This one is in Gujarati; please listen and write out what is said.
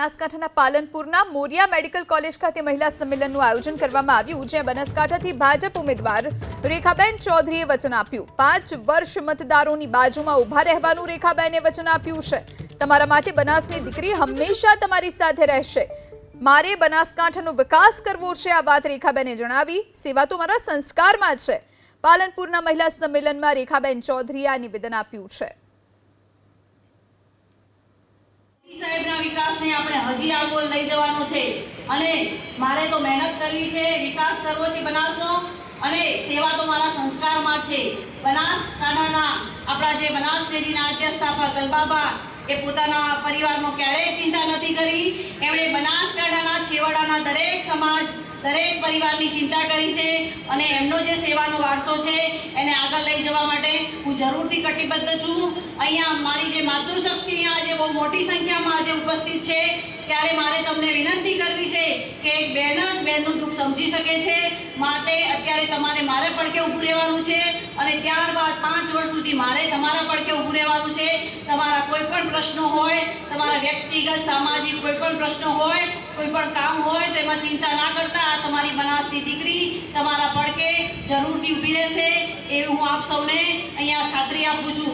બનાસકાંઠાના પાલનપુરના મોરિયા મેડિકલ કોલેજ ખાતે મહિલા સંમેલનનું આયોજન કરવામાં આવ્યું, જ્યાં બનાસકાંઠાથી ભાજપ ઉમેદવાર રેખાબેન ચૌધરીએ વચન આપ્યું. પાંચ વર્ષ મતદારોની બાજુમાં ઊભા રહેવાનું રેખાબેને વચન આપ્યું છે. તમારા માટે બનાસની દીકરી હંમેશા તમારી સાથે રહેશે. મારે બનાસકાંઠાનો વિકાસ કરવો છે, આ વાત રેખાબેને જણાવી. સેવા તો મારા સંસ્કારમાં છે. પાલનપુરના મહિલા સંમેલનમાં રેખાબેન ચૌધરીએ આ નિવેદન આપ્યું છે. સાહેબના વિકાસને આપણે હજી આગળ લઈ જવાનો છે. અને મારે તો મહેનત કરવી છે, વિકાસ કરવો છે બનાસનો. અને સેવા તો મારા સંસ્કારમાં છે. બનાસકાંઠાના આપણા જે બનાસ ડેરીના અધ્યક્ષ સ્થાપક ગલબાબા એ પોતાના પરિવારનો ક્યારેય ચિંતા નથી કરી. એમણે બનાસકાંઠાના છેવાડાના દરેક સમાજ, દરેક પરિવારની ચિંતા કરી છે. અને એમનો જે સેવાનો વારસો છે, એને આગળ લઈ જવા માટે હું જરૂરથી કટિબદ્ધ છું. અહીંયા મારી જે માતૃશક્તિ અહીંયા બહુ મોટી સંખ્યામાં આજે ઉપસ્થિત છે. ત્યારે મારે તમને વિનંતી કરવી છે કે એક બહેન જ બહેનનું દુઃખ સમજી શકે છે. માટે અત્યારે તમારે મારે પડકે ઊભું રહેવાનું છે અને ત્યારબાદ પાંચ વર્ષ સુધી મારે તમારા પડકે ઊભું રહેવાનું છે. તમારા કોઈ પણ પ્રશ્નો હોય, તમારા વ્યક્તિગત, સામાજિક કોઈ પણ પ્રશ્નો હોય, કોઈ પણ કામ હોય, તો એમાં ચિંતા ના કરતા. આ તમારી બનાસની દીકરી તમારા પડકે જરૂરથી ઊભી રહેશે. એ હું આપ સૌને અહીંયા ખાતરી આપું છું.